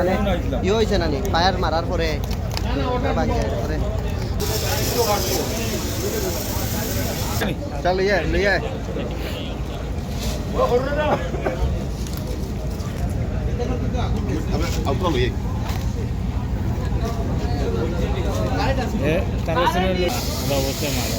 মানে ইয়ে হয়েছে নানি ফায়ার মারার পরে চল লিয়ে লিয়ে অবশ্যই মারা।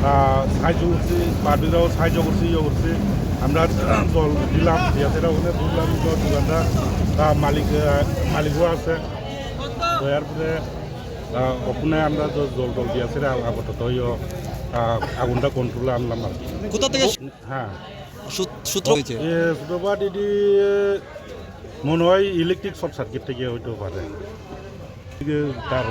সাহায্য করছি পার্টিরাও সাহায্য করছি ইয়ে করছি। আমরা জল দিলাম ইয়াতেরা ওখানে বুঝলাম দোকানটা মালিক মালিকও আছে। তো এরপরে আহ, ওখানে আমরা তো জল টল দিয়েছি আপাতত ওই আগুনটা কন্ট্রোলে আনলাম আর কোথা থেকে হ্যাঁ। সূত্র দিদি মনে হয় ইলেকট্রিক শর্ট সার্কিট থেকে হইতেও পারে তার